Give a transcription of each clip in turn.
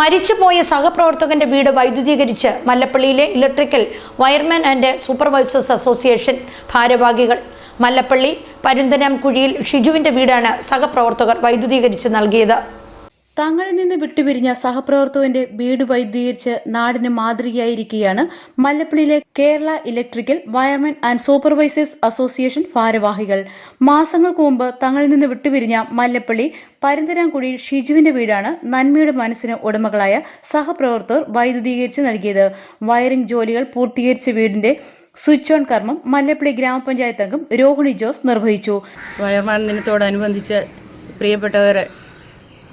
മരിച്ചുപോയ സഹപ്രവർത്തകന്റെ വീട് വൈദ്യുതീകരിച്ച് മല്ലപ്പള്ളിയിലെ electrical wireman and supervisors association ഭാരവാഹികൾ. മല്ലപ്പള്ളി പരുന്തനാംകുഴിയിൽ ഷിജുവിന്റെ വീടാണ് സഹപ്രവർത്തകർ വൈദ്യുതീകരിച്ച് നൽകിയത്. തങ്ങളിൽ നിന്ന് വിട്ടുപിരിഞ്ഞ സഹപ്രവർത്തകന്റെ വീട് വൈദ്യുതീകരിച്ച് നാടിന് മാതൃകയായിരിക്കുകയാണ് മല്ലപ്പള്ളിയിലെ Kerala electrical wiremen and supervisors association ഭാരവാഹികൾ. മാസങ്ങൾക്ക് മുമ്പ് തങ്ങളിൽ നിന്ന് വിട്ടുപിരിഞ്ഞ മല്ലപ്പള്ളി പരന്തരാംകുടിയിൽ ഷിജുവിന്റെ വീടാണ് നന്മയുടെ മനസ്സിന് ഉടമകളായ സഹപ്രവർത്തകർ വൈദ്യുതീകരിച്ച് നൽകിയത്. വയറിംഗ് ജോലികൾ പൂർത്തീകരിച്ച വീടിന്റെ സ്വിച്ച് ഓൺ കർമ്മം മല്ലപ്പള്ളി ഗ്രാമപഞ്ചായത്ത് അംഗം രോഹിണി ജോസ് നിർവഹിച്ചു. വയർമാൻ ദിനത്തോടനുബന്ധിച്ച് പ്രിയപ്പെട്ടവർ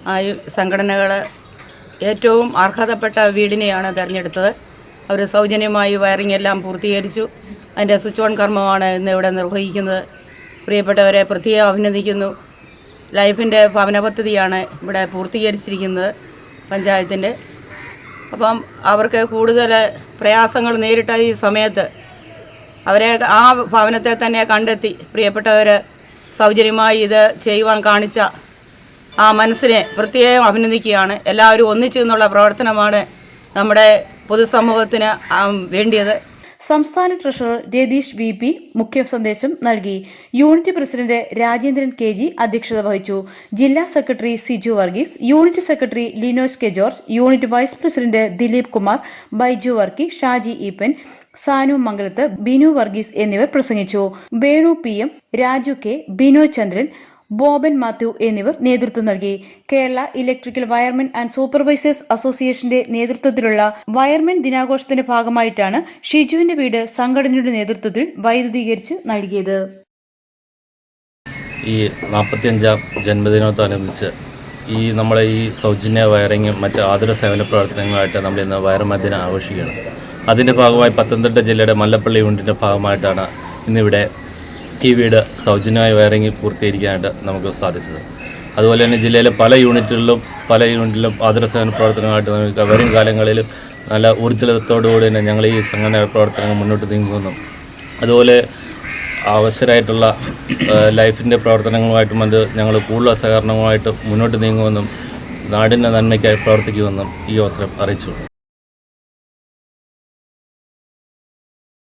ആയു സംഘടനകൾ ഏറ്റവും അർഹതപ്പെട്ട വീടിനെയാണ് തിരഞ്ഞെടുത്തത്. അവർ സൗജന്യമായി വയറിംഗ് എല്ലാം പൂർത്തീകരിച്ചു. അതിന്റെ സ്വിച്ച് ഓൺ കർമ്മമാണ് ഇന്ന് ഇവിടെ നിർവഹിക്കുന്നത്. പ്രിയപ്പെട്ടവരെ പ്രത്യേകം അഭിനന്ദിക്കുന്നു. ലൈഫിന്റെ ഭവന പദ്ധതിയാണ് ഇവിടെ പൂർത്തീകരിച്ചിരിക്കുന്നത് പഞ്ചായത്തിന്റെ അപ്പം അവർക്ക് കൂടുതൽ പ്രയാസങ്ങൾ നേരിട്ട ഈ സമയത്ത് അവരെ ആ ഭവനത്തെ തന്നെ കണ്ടെത്തി. പ്രിയപ്പെട്ടവർ സൗജന്യമായി ഇത് ചെയ്യുവാൻ കാണിച്ച ആ മനസ്സിനെ പ്രത്യേകം അഭിനന്ദിക്കുകയാണ്. എല്ലാവരും ഒന്നിച്ചു നിന്നുള്ള പ്രവർത്തനമാണ് നമ്മുടെ പൊതുസമൂഹത്തിന് വേണ്ടിയത്. സംസ്ഥാന ട്രഷറർ രതീഷ് വി പി മുഖ്യ സന്ദേശം നൽകി. Unit president Rajendran K G അധ്യക്ഷത വഹിച്ചു. ജില്ലാ secretary Siju Varghese unit secretary Linos K George unit vice president Dileep Kumar Baiju Varkey Shaji Eappen Sanu Mangalath Binu Varghese എന്നിവർ പ്രസംഗിച്ചു. Venu P M Raju K Bino Chandran Boban Mathew എന്നിവർ നേതൃത്വം നൽകി. Kerala electrical wiremen and supervisors അസോസിയേഷന്റെ നേതൃത്വത്തിലുള്ള wiremen ദിനാഘോഷത്തിന്റെ ഭാഗമായിട്ടാണ് ഷിജുവിന്റെ വീട് സംഘടനയുടെ നേതൃത്വത്തിൽ വൈദ്യുതീകരിച്ച് നൽകിയത്. ഈ നാൽപ്പത്തിയഞ്ചാം ജന്മദിനത്തോടനുബന്ധിച്ച് ഈ നമ്മളെ ഈ സൗജന്യ വയറിങ്ങും മറ്റ് ആതുര സേവന പ്രവർത്തനങ്ങളുമായിട്ട് നമ്മൾ ഇന്ന് വയറുമ ദിനം ആഘോഷിക്കുകയാണ്. അതിന്റെ ഭാഗമായി പത്തനംതിട്ട ജില്ലയുടെ മല്ലപ്പള്ളി യൂണിറ്റിന്റെ ഭാഗമായിട്ടാണ് ഇന്നിവിടെ ഈ വീട് സൗജന്യമായി വയറിങ് പൂർത്തീകരിക്കാനായിട്ട് നമുക്ക് സാധിച്ചത്. അതുപോലെ തന്നെ ജില്ലയിലെ പല യൂണിറ്റുകളിലും പല യൂണിറ്റിലും ആദരസേവന സേവന പ്രവർത്തനമായിട്ട് നമുക്ക് വരും കാലങ്ങളിൽ നല്ല ഊർജലത്തോടുകൂടി തന്നെ ഞങ്ങൾ ഈ സംഘടന പ്രവർത്തനങ്ങൾ മുന്നോട്ട് നീങ്ങുന്നു. അതുപോലെ അവസരമായിട്ടുള്ള ലൈഫിന്റെ പ്രവർത്തനങ്ങളുമായിട്ടും അത് ഞങ്ങൾ കൂടുതൽ സഹകരണവുമായിട്ട് മുന്നോട്ട് നീങ്ങുമെന്നും നാടിന്റെ നന്മയ്ക്കായി പ്രവർത്തിക്കുമെന്നും ഈ അവസരം അറിയിച്ചു